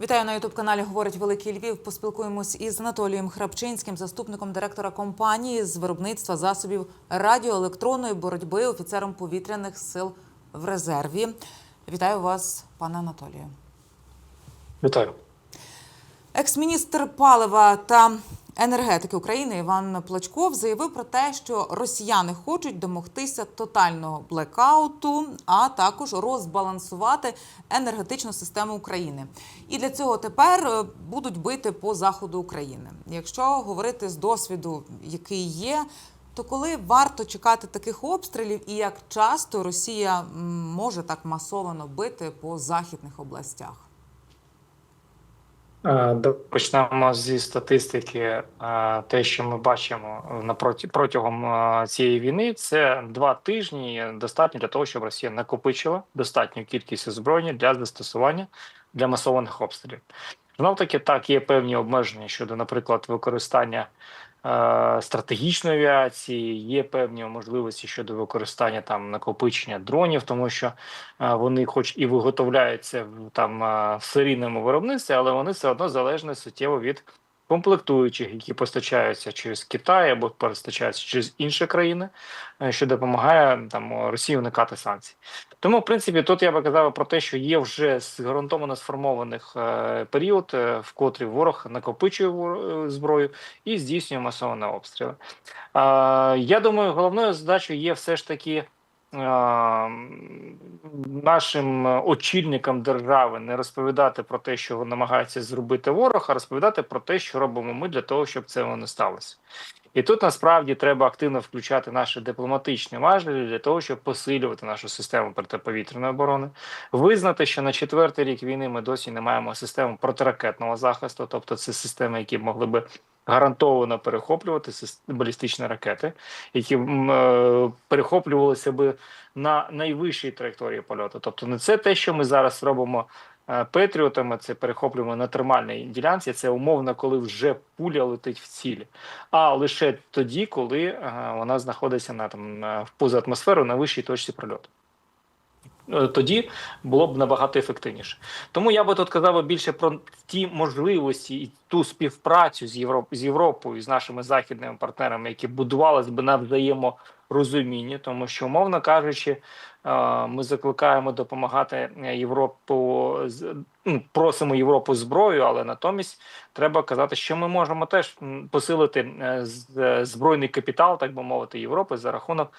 Вітаю на ютуб каналі Говорить Великий Львів. Поспілкуємось із Анатолієм Храпчинським, заступником директора компанії з виробництва засобів радіоелектронної боротьби, офіцером повітряних сил в резерві. Вітаю вас, пане Анатолію. Вітаю. Екс-міністр палива та енергетики України Іван Плачков заявив про те, що росіяни хочуть домогтися тотального блекауту, а також розбалансувати енергетичну систему України. І для цього тепер е, будуть бити по заходу України. Якщо говорити з досвіду, який є. То коли варто чекати таких обстрілів, і як часто Росія може так масовано бити по західних областях? Почнемо зі статистики. Те, що ми бачимо протягом цієї війни, це два тижні достатньо для того, щоб Росія накопичила достатню кількість озброєння для застосування для масованих обстрілів. Знов таки, так є певні обмеження щодо, наприклад, використання стратегічної авіації, є певні можливості щодо використання там накопичення дронів, тому що е, вони, хоч і виготовляються там е, в серійному виробництві, але вони все одно залежні суттєво від комплектуючих, які постачаються через Китай або постачаються через інші країни, е, що допомагає там Росії уникати санкцій. Тому, в принципі, тут я би казав про те, що є вже гарантовано сформованих е, період, е, в котрий ворог накопичує зброю і здійснює масовані обстріли. Я думаю, головною задачею є все ж таки. Нашим очільникам держави не розповідати про те, що намагається зробити ворог, а розповідати про те, що робимо ми для того, щоб це не сталося. І тут насправді треба активно включати наші дипломатичні важелі для того, щоб посилювати нашу систему протиповітряної оборони, визнати, що на четвертий рік війни ми досі не маємо системи протиракетного захисту, тобто це системи, які могли би гарантовано перехоплювати балістичні ракети, які е, перехоплювалися би на найвищій траєкторії польоту. Тобто, не це те, що ми зараз робимо Петріотами, це перехоплюємо на термальній ділянці. Це умовно, коли вже пуля летить в цілі, а лише тоді, коли е, вона знаходиться на там в поза атмосферу на вищій точці прольоту. Е, Тоді було б набагато ефективніше. Тому я би тут казав більше про ті можливості і ту співпрацю з Європ з Європою, з нашими західними партнерами, які будувалися би на взаєморозумінні, тому що, умовно кажучи, е, ми закликаємо допомагати Європу з- ну, просимо Європу зброю, але натомість треба казати, що ми можемо теж посилити е, е, збройний капітал, так би мовити, Європи за рахунок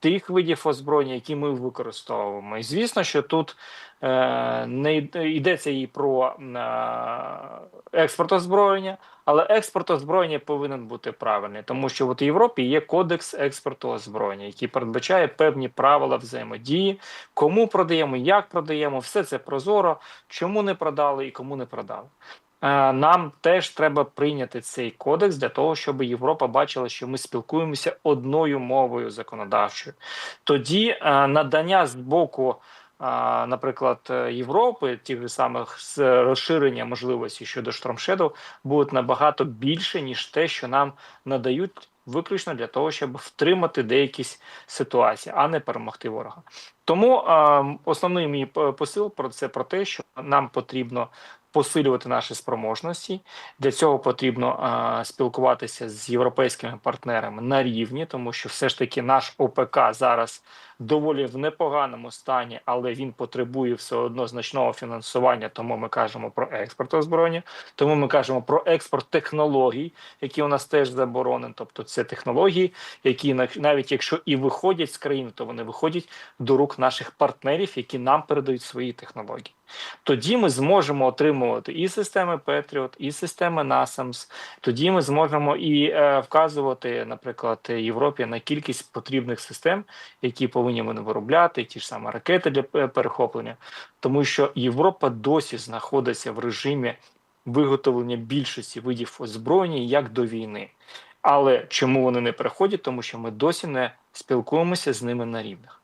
тих видів озброєння, які ми використовуємо. І звісно, що тут е, не йдеться і про е, експорт озброєння, але експорт озброєння повинен бути правильний, тому що от в Європі є кодекс експорту озброєння, який передбачає певні правила взаємодії, кому продаємо, як продаємо, все це прозоро, чому не продали і кому не продали. Е, Нам теж треба прийняти цей кодекс для того, щоб Європа бачила, що ми спілкуємося одною мовою законодавчою. Тоді е, надання з боку, е, наприклад, Європи, тих же самих з розширення можливості щодо штормшеду, будуть набагато більше ніж те, що нам надають. Виключно для того, щоб втримати деякі ситуації, а не перемогти ворога. Тому е, основний мій посил про це про те, що нам потрібно посилювати наші спроможності. Для цього потрібно спілкуватися з європейськими партнерами на рівні, тому що все ж таки наш ОПК зараз доволі в непоганому стані, але він потребує все одно значного фінансування. Тому ми кажемо про експорт озброєння, тому ми кажемо про експорт технологій, які у нас теж заборонені. Тобто це технології, які навіть якщо і виходять з країни, то вони виходять до рук наших партнерів, які нам передають свої технології. Тоді ми зможемо отримувати і системи Patriot, і системи NASAMS. Тоді ми зможемо і е, вказувати, наприклад, Європі на кількість потрібних систем, які повинні вони виробляти, ті ж самі ракети для е, перехоплення, тому що Європа досі знаходиться в режимі виготовлення більшості видів озброєння як до війни. Але чому вони не переходять? Тому що ми досі не спілкуємося з ними на рівних.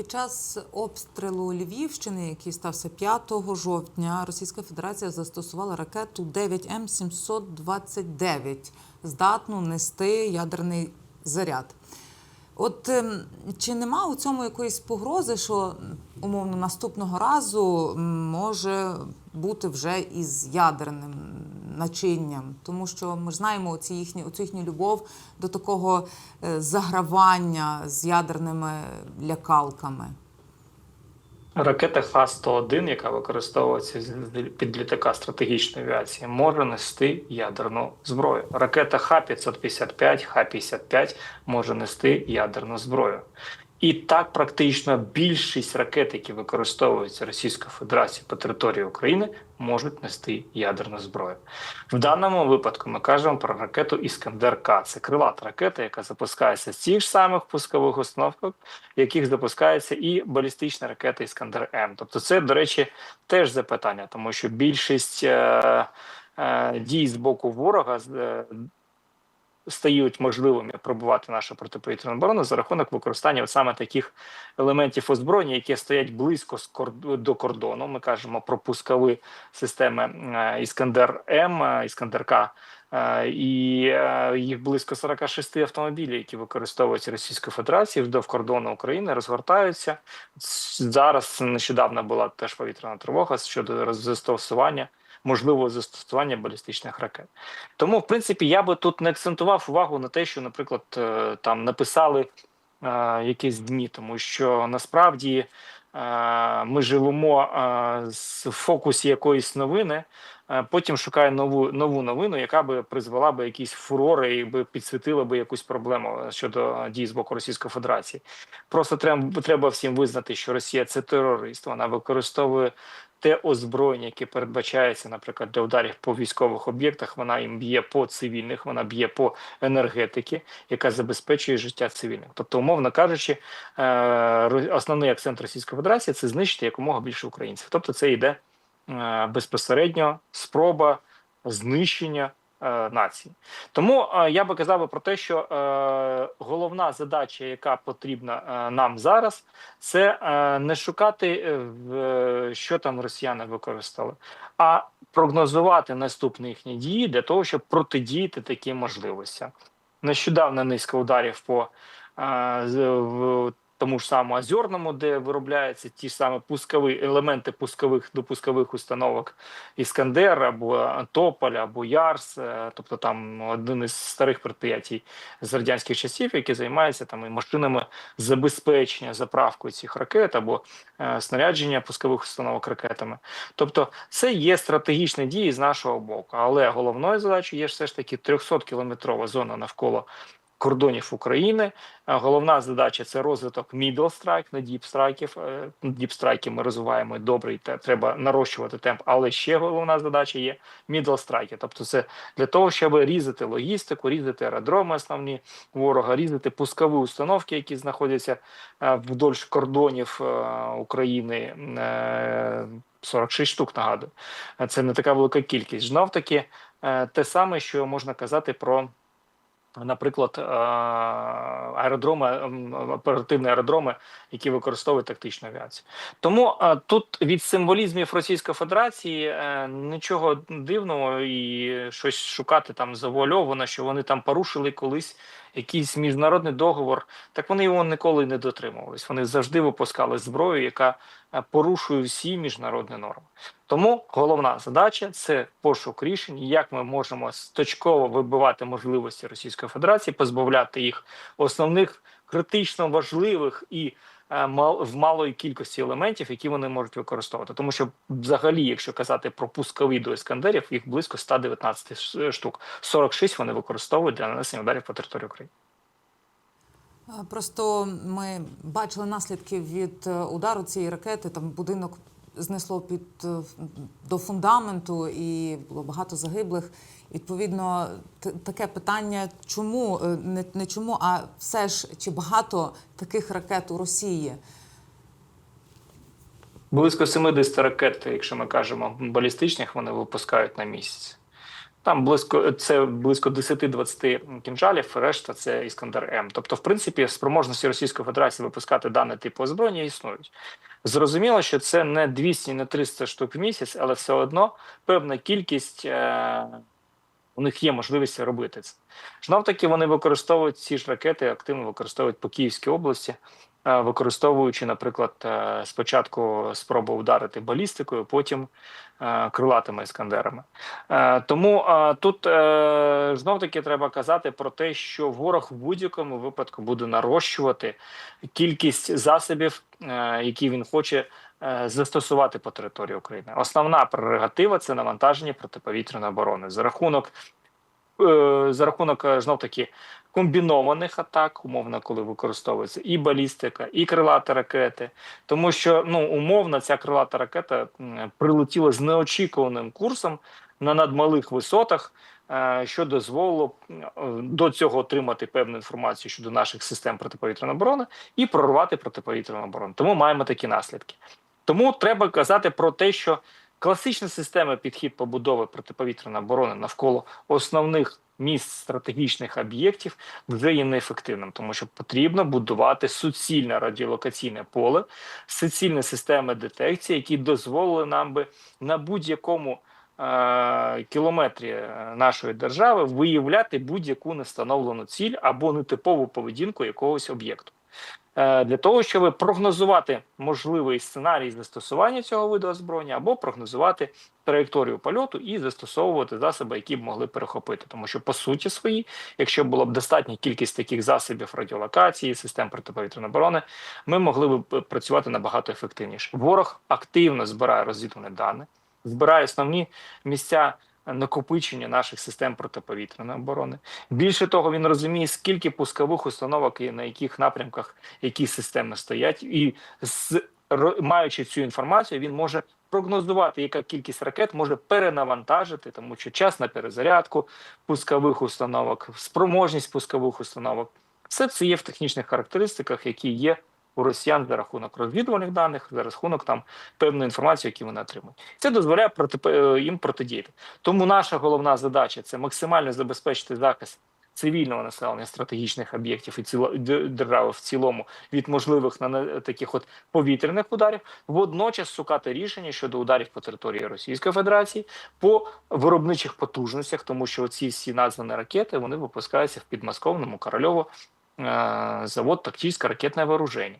Під час обстрілу Львівщини, який стався 5 жовтня, Російська Федерація застосувала ракету 9М729, здатну нести ядерний заряд. От ем, чи нема у цьому якоїсь погрози, що умовно наступного разу може бути вже із ядерним начинням? Тому що ми ж знаємо оці їхні, оцю їхню любов до такого е, загравання з ядерними лякалками. Ракета Х-101, яка використовується під літака стратегічної авіації, може нести ядерну зброю. Ракета Х-555, Х-55 може нести ядерну зброю. І так практично більшість ракет, які використовуються Російською Федерацією по території України, можуть нести ядерну зброю. В даному випадку ми кажемо про ракету Іскандер-К. Це крилата ракета, яка запускається з тих самих пускових установок, в яких запускається і балістична ракета Іскандер М. Тобто, це, до речі, теж запитання, тому що більшість е, е, дій з боку ворога е, стають можливими пробувати нашу протиповітряну оборону за рахунок використання саме таких елементів озброєння, які стоять близько до кордону. Ми кажемо про пускові системи е, Іскандер М, е, Іскандер К. Е, І їх близько 46 автомобілів, які використовуються Російською Федерацією вздовж кордону України, розгортаються. Зараз нещодавно була теж повітряна тривога щодо застосування можливого застосування балістичних ракет. Тому, в принципі, я би тут не акцентував увагу на те, що, наприклад, е, там написали е, якісь дні, тому що насправді е, ми живемо е, з фокусі якоїсь новини. Потім шукає нову нову новину, яка би призвела би якісь фурори і би підсвітила би якусь проблему щодо дій з боку Російської Федерації. Просто треба треба всім визнати, що Росія це терорист. Вона використовує те озброєння, яке передбачається, наприклад, для ударів по військових об'єктах. Вона їм б'є по цивільних, вона б'є по енергетики, яка забезпечує життя цивільних. Тобто, умовно кажучи, е, основний акцент Російської Федерації це знищити якомога більше українців. Тобто, це йде е, безпосередньо спроба знищення нації. Тому е, я би казав про те, що е, головна задача, яка потрібна е, нам зараз, це е, не шукати, е, е, що там росіяни використали, а прогнозувати наступні їхні дії для того, щоб протидіяти таким можливостям. Нещодавно низка ударів по е, тому ж самому Озерному, де виробляються ті ж самі пускові елементи пускових до пускових установок Іскандер або Тополь, або Ярс, е, тобто там один із старих предприятій з радянських часів, які займаються там і машинами забезпечення заправкою цих ракет або е, снарядження пускових установок ракетами. Тобто, це є стратегічні дії з нашого боку, але головною задачею є все ж таки 300 кілометрова зона навколо. Кордонів України Е, головна задача це розвиток middle strike, не deep страйків. Deep страйки ми розвиваємо добре, і треба нарощувати темп. Але ще головна задача є middle страйки. Тобто, це для того, щоб різати логістику, різати аеродроми основні ворога, різати пускові установки, які знаходяться е, вдовж кордонів е, України. е, 46 штук нагадую. Е, Це не така велика кількість. Знов таки е, те саме, що можна казати про. Наприклад, е, аеродроми, оперативні аеродроми, які використовують тактичну авіацію. Тому е, тут від символізмів Російської Федерації е, нічого дивного і щось шукати там завуальовано, що вони там порушили колись якийсь міжнародний договор. Так вони його ніколи не дотримувались. Вони завжди випускали зброю, яка порушує всі міжнародні норми. Тому головна задача це пошук рішень, як ми можемо точково вибивати можливості Російської Федерації, позбавляти їх основних критично важливих і е, в малої кількості елементів, які вони можуть використовувати. Тому що, взагалі, якщо казати про пускові до іскандерів, їх близько 119 ш- штук. 46 вони використовують для нанесення ударів по території України. Просто ми бачили наслідки від е, удару цієї ракети. Там будинок знесло під е, до фундаменту, і було багато загиблих. Відповідно, таке питання: чому е, не, не чому, а все ж чи багато таких ракет у Росії? Близько 70 ракет, якщо ми кажемо балістичних, вони випускають на місяць. Там близько це близько 10-20 кінжалів, решта це Іскандер М. Тобто, в принципі, спроможності Російської Федерації випускати дане типу озброєння існують. Зрозуміло, що це не 200, не 300 штук в місяць, але все одно певна кількість е- У них є можливість робити це. Знов таки вони використовують ці ж ракети, активно використовують по Київській області, використовуючи, наприклад, е, спочатку спробу вдарити балістикою, потім е, крилатими іскандерами. Е, Тому е, тут е, знов таки треба казати про те, що ворог в будь-якому випадку буде нарощувати кількість засобів, е, які він хоче е, застосувати по території України. Основна прерогатива це навантаження протиповітряної оборони за рахунок е, за рахунок знов таки комбінованих атак, умовно, коли використовується і балістика, і крилата ракети, тому що ну умовно ця крилата ракета прилетіла з неочікуваним курсом на надмалих висотах. е, Що дозволило до цього отримати певну інформацію щодо наших систем протиповітряної оборони і прорвати протиповітряну оборону. Тому маємо такі наслідки. Тому треба казати про те, що класична система підхід побудови протиповітряної оборони навколо основних місць стратегічних об'єктів вже є неефективним, тому що потрібно будувати суцільне радіолокаційне поле, суцільні системи детекції, які дозволили нам би на будь-якому е, кілометрі е, нашої держави виявляти будь-яку невстановлену ціль або нетипову поведінку якогось об'єкту. Е, Для того, щоб прогнозувати можливий сценарій застосування цього виду озброєння, або прогнозувати траєкторію польоту і застосовувати засоби, які б могли перехопити. Тому що по суті своїй, якщо була б достатня кількість таких засобів радіолокації, систем протиповітряної оборони, ми могли б працювати набагато ефективніше. Ворог активно збирає розвідувальні дані, збирає основні місця. Накопичення наших систем протиповітряної оборони. Більше того, він розуміє, скільки пускових установок і на яких напрямках які системи стоять, і з маючи цю інформацію, він може прогнозувати, яка кількість ракет може перенавантажити, тому що час на перезарядку пускових установок, спроможність пускових установок, все це є в технічних характеристиках, які є у росіян за рахунок розвідувальних даних, за рахунок там певної інформації, які вони отримують. Це дозволяє проти е, їм протидіяти. Тому наша головна задача це максимально забезпечити захист цивільного населення стратегічних об'єктів і ціло держави в цілому від можливих на- таких от повітряних ударів, водночас шукати рішення щодо ударів по території Російської Федерації по виробничих потужностях, тому що ці всі названі ракети вони випускаються в підмосковному Корольово. Е, Завод тактичне ракетне вооруження.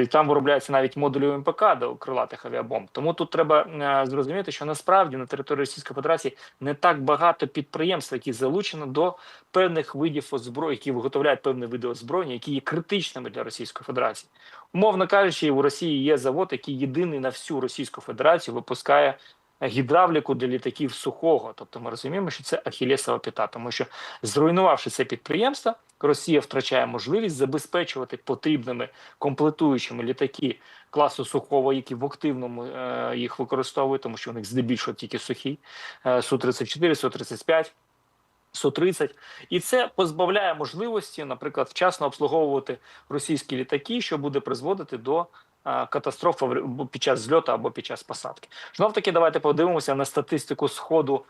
І там виробляються навіть модулі МПК до крилатих авіабомб. Тому тут треба е, зрозуміти, що насправді на території Російської Федерації не так багато підприємств, які залучені до певних видів озброєння, які виготовляють певні види озброєння, які є критичними для Російської Федерації. Умовно кажучи, у Росії є завод, який єдиний на всю Російську Федерацію випускає гідравліку для літаків сухого. Тобто ми розуміємо, що це ахілесова п'ята, тому що зруйнувавши це підприємство, Росія втрачає можливість забезпечувати потрібними комплектуючими літаки класу сухого, які в активному е, їх використовують, тому що у них здебільшого тільки сухі е, су 34 су 35 Су-30. І це позбавляє можливості, наприклад, вчасно обслуговувати російські літаки, що буде призводити до е, катастроф під час зльоту або під час посадки. Знов таки, давайте подивимося на статистику сходу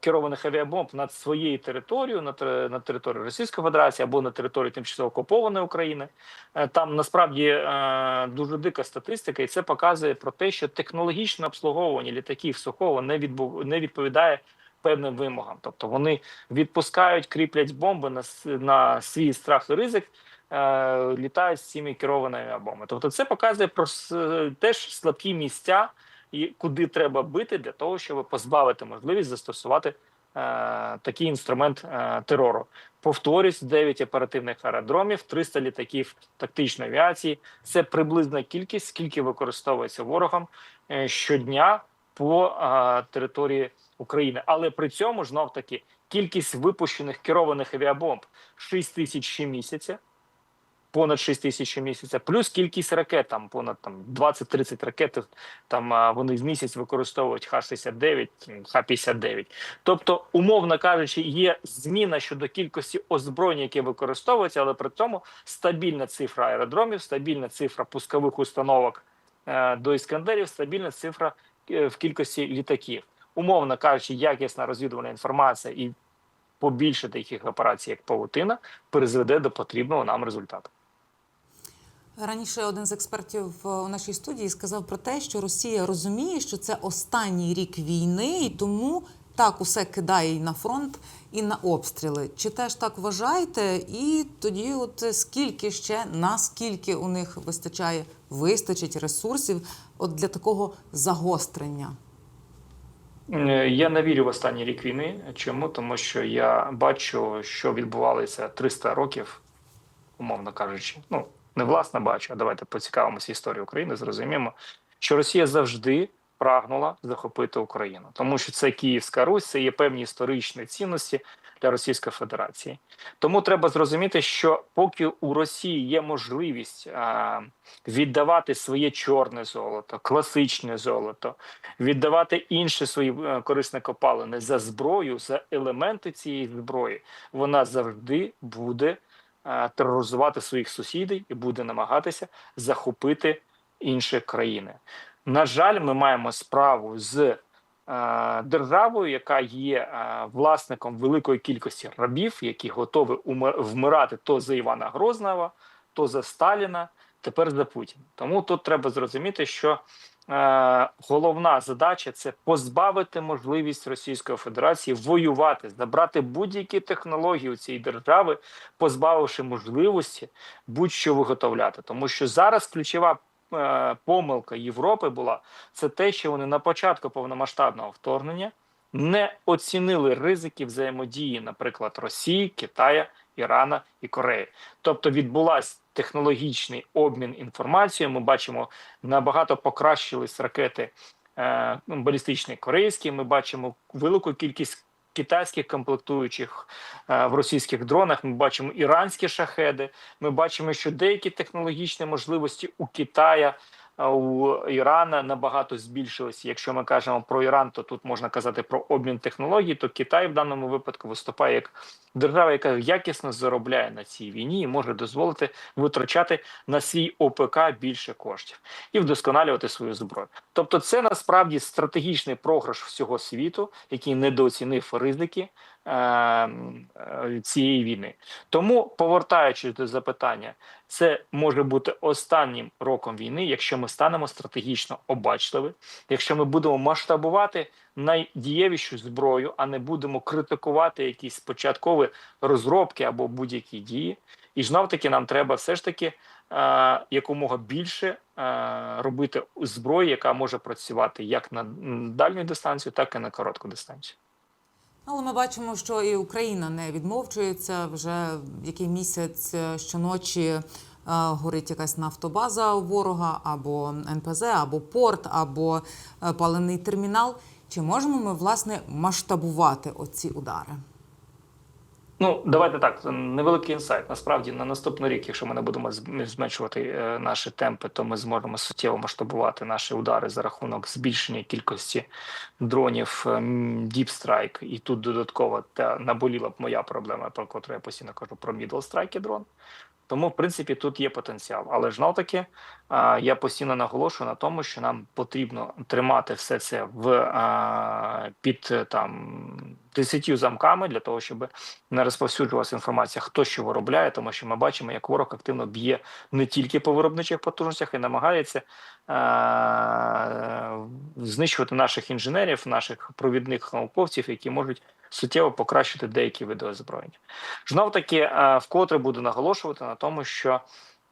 керованих авіабомб над своєю територією, на, на території Російської Федерації або на території тимчасово окупованої України. Е, Там насправді е, дуже дика статистика, і це показує про те, що технологічне обслуговування літаків сухого не відбув не відповідає певним вимогам. Тобто вони відпускають, кріплять бомби на, на свій страх і ризик. е, Літають з цими керованими авіабомбами. Тобто, це показує про с- теж слабкі місця, і куди треба бити для того, щоб позбавити можливість застосувати е, такий інструмент е, терору. Повторюсь, 9 оперативних аеродромів, 300 літаків тактичної авіації. Це приблизна кількість, скільки використовується ворогом е, щодня по е, території України. Але при цьому знов таки кількість випущених керованих авіабомб 6 тисяч щомісяця, понад 6 тисяч щомісяця, плюс кількість ракет, там понад там 20-30 ракет. Там вони в місяць використовують Х-69, Х-59. Тобто, умовно кажучи, є зміна щодо кількості озброєння, яке використовується, але при цьому стабільна цифра аеродромів, стабільна цифра пускових установок е, до іскандерів, стабільна цифра е, в кількості літаків. Умовно кажучи, якісна розвідувальна інформація і побільшити таких операцій, як павутина, призведе до потрібного нам результату. Раніше один з експертів е, у нашій студії сказав про те, що Росія розуміє, що це останній рік війни, і тому так усе кидає і на фронт, і на обстріли. Чи теж так вважаєте? І тоді, от скільки ще наскільки у них вистачає, вистачить ресурсів от для такого загострення? Е, Я не вірю в останній рік війни. Чому? Тому що я бачу, що відбувалося 300 років, умовно кажучи. Ну, не власне бачу, а давайте поцікавимося історією України, зрозуміємо, що Росія завжди прагнула захопити Україну, тому що це Київська Русь, це є певні історичні цінності для Російської Федерації. Тому треба зрозуміти, що поки у Росії є можливість а, віддавати своє чорне золото, класичне золото, віддавати інші свої е, корисні копалини за зброю, за елементи цієї зброї, вона завжди буде тероризувати своїх сусідів і буде намагатися захопити інші країни. На жаль, ми маємо справу з е, державою, яка є е, власником великої кількості рабів, які готові вмирати то за Івана Грозного, то за Сталіна, тепер за Путіна. Тому тут треба зрозуміти, що е, головна задача це позбавити можливість Російської Федерації воювати, забрати будь-які технології у цієї держави, позбавивши можливості будь-що виготовляти. Тому що зараз ключова е, помилка Європи була це те, що вони на початку повномасштабного вторгнення не оцінили ризики взаємодії, наприклад, Росії, Китая, Ірана і Кореї. Тобто відбулась технологічний обмін інформацією. Ми бачимо набагато покращились ракети е, балістичні корейські. Ми бачимо велику кількість китайських комплектуючих е, в російських дронах. Ми бачимо іранські шахеди. Ми бачимо, що деякі технологічні можливості у Китая. У Ірана набагато збільшилися. Якщо ми кажемо про Іран, то тут можна казати про обмін технологій. То Китай в даному випадку виступає як держава, яка якісно заробляє на цій війні і може дозволити витрачати на свій ОПК більше коштів і вдосконалювати свою зброю. Тобто, це насправді стратегічний програш всього світу, який недооцінив ризики цієї війни. Тому, повертаючись до запитання, це може бути останнім роком війни, якщо ми станемо стратегічно обачливі, якщо ми будемо масштабувати найдієвішу зброю, а не будемо критикувати якісь спочаткові розробки або будь-які дії. І знов таки нам треба все ж таки е, якомога більше е, робити зброї, яка може працювати як на дальню дистанцію, так і на коротку дистанцію. Але ми бачимо, що і Україна не відмовчується вже який місяць е, щоночі. е, Горить якась нафтобаза у ворога, або НПЗ, або порт, або палений термінал. Чи можемо ми власне масштабувати оці удари? Ну, давайте так. Невеликий інсайт. Насправді, на наступний рік, якщо ми не будемо зменшувати е, наші темпи, то ми зможемо суттєво масштабувати наші удари за рахунок збільшення кількості дронів е, Deep Strike. І тут додатково та наболіла б моя проблема, про яку я постійно кажу про Middle Strike дрон. Тому, в принципі, тут є потенціал. Але ж таки я постійно наголошую на тому, що нам потрібно тримати все це в під там десятью замками для того, щоб не розповсюджувалася інформація, хто що виробляє, тому що ми бачимо, як ворог активно б'є не тільки по виробничих потужностях і намагається знищувати наших інженерів, наших провідних науковців, які можуть суттєво покращити деякі види озброєння. Знов таки, е, вкотре буду наголошувати на тому, що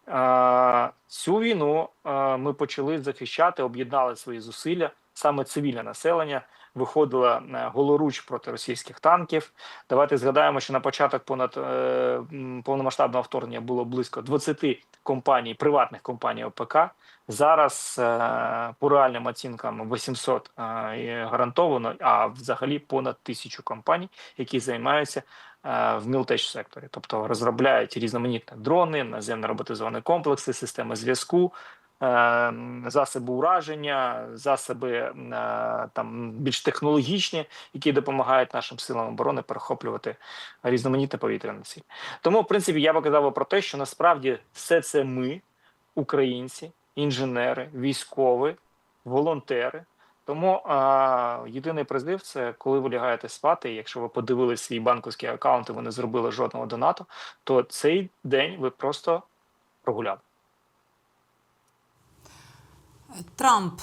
е, цю війну е, ми почали захищати, об'єднали свої зусилля, саме цивільне населення виходило е, голоруч проти російських танків. Давайте згадаємо, що на початок понад е, повномасштабного вторгнення було близько 20 компаній, приватних компаній ОПК. Зараз е, по реальним оцінкам 800 е, гарантовано, а взагалі понад тисячу компаній, які займаються е, в мілтеч секторі, тобто розробляють різноманітні дрони, наземно роботизовані комплекси, системи зв'язку. Е, Засоби ураження, засоби е, там більш технологічні, які допомагають нашим силам оборони перехоплювати різноманітне повітряне ціль. Тому, в принципі, я би казав про те, що насправді все це ми, українці, інженери, військові, волонтери. Тому а, єдиний призив це коли ви лягаєте спати. Якщо ви подивилися свій банківський аккаунт і ви не зробили жодного донату, то цей день ви просто прогуляли. Трамп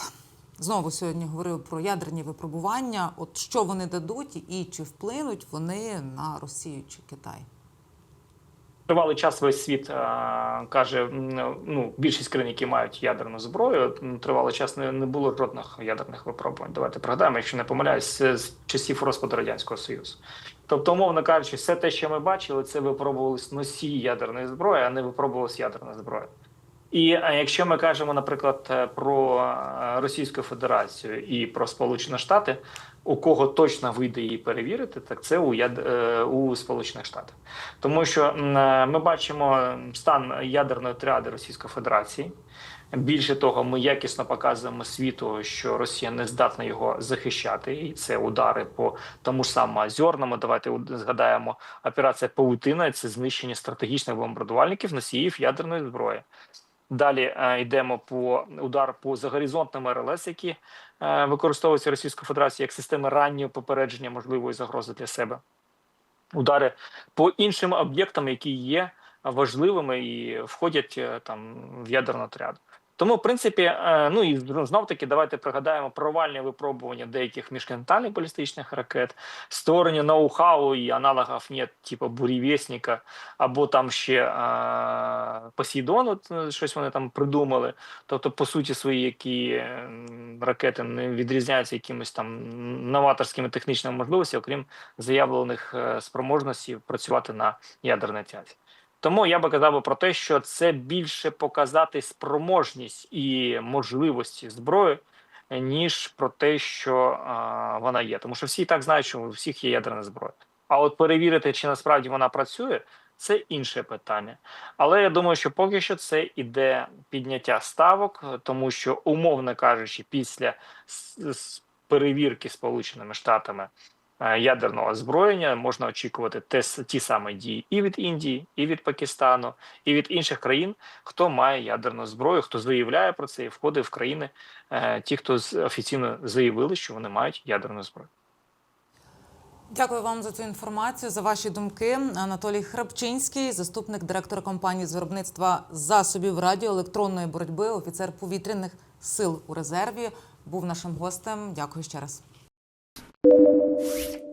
знову сьогодні говорив про ядерні випробування. От що вони дадуть і чи вплинуть вони на Росію чи Китай? Тривалий час весь світ а, каже: ну більшість країн, які мають ядерну зброю, тривалий час не, було жодних ядерних випробувань. Давайте пригадаємо, якщо не помиляюсь, з, часів розпаду радянського союзу. Тобто, умовно кажучи, все те, що ми бачили, це випробувались носії ядерної зброї, а не випробувалась ядерна зброя. І якщо ми кажемо, наприклад, е, про е, Російську Федерацію і про Сполучені Штати, у кого точно вийде її перевірити, так це у яд... е, у Сполучених Штатах. Тому що ми бачимо стан ядерної тріади Російської Федерації. Більше того, ми якісно показуємо світу, що Росія не здатна його захищати, і це удари по тому ж самому Озерному. Давайте згадаємо операція Паутина. Це знищення стратегічних бомбардувальників носіїв ядерної зброї. Далі е, йдемо по удар по загоризонтним РЛС, які е, використовуються Російською Федерацією як системи раннього попередження можливої загрози для себе. Удари по іншим об'єктам, які є важливими і входять е, там в ядерну отряд. Тому, в принципі, е, ну і знов таки, давайте пригадаємо провальні випробування деяких міжконтинентальних балістичних ракет, створення ноу-хау і аналогів нет, типу бурєвєсника, або там ще е, Посейдон, от, е, щось вони там придумали. Тобто, по суті, свої які ракети не відрізняються якимись там новаторськими технічними можливостями, окрім заявлених спроможностей працювати на ядерній тязі. Тому я би казав про те, що це більше показати спроможність і можливості зброї, ніж про те, що а, вона є. Тому що всі так знають, що у всіх є ядерна зброя. А от перевірити, чи насправді вона працює, це інше питання. Але я думаю, що поки що це іде підняття ставок, тому що, умовно кажучи, після перевірки Сполученими Штатами ядерного озброєння можна очікувати те, ті самі дії і від Індії, і від Пакистану, і від інших країн, хто має ядерну зброю, хто заявляє про це і входить в країни, е, ті, хто офіційно заявили, що вони мають ядерну зброю. Дякую вам за цю інформацію, за ваші думки. Анатолій Храпчинський, заступник директора компанії з виробництва засобів радіоелектронної боротьби, офіцер повітряних сил у резерві, був нашим гостем. Дякую ще раз. Thank you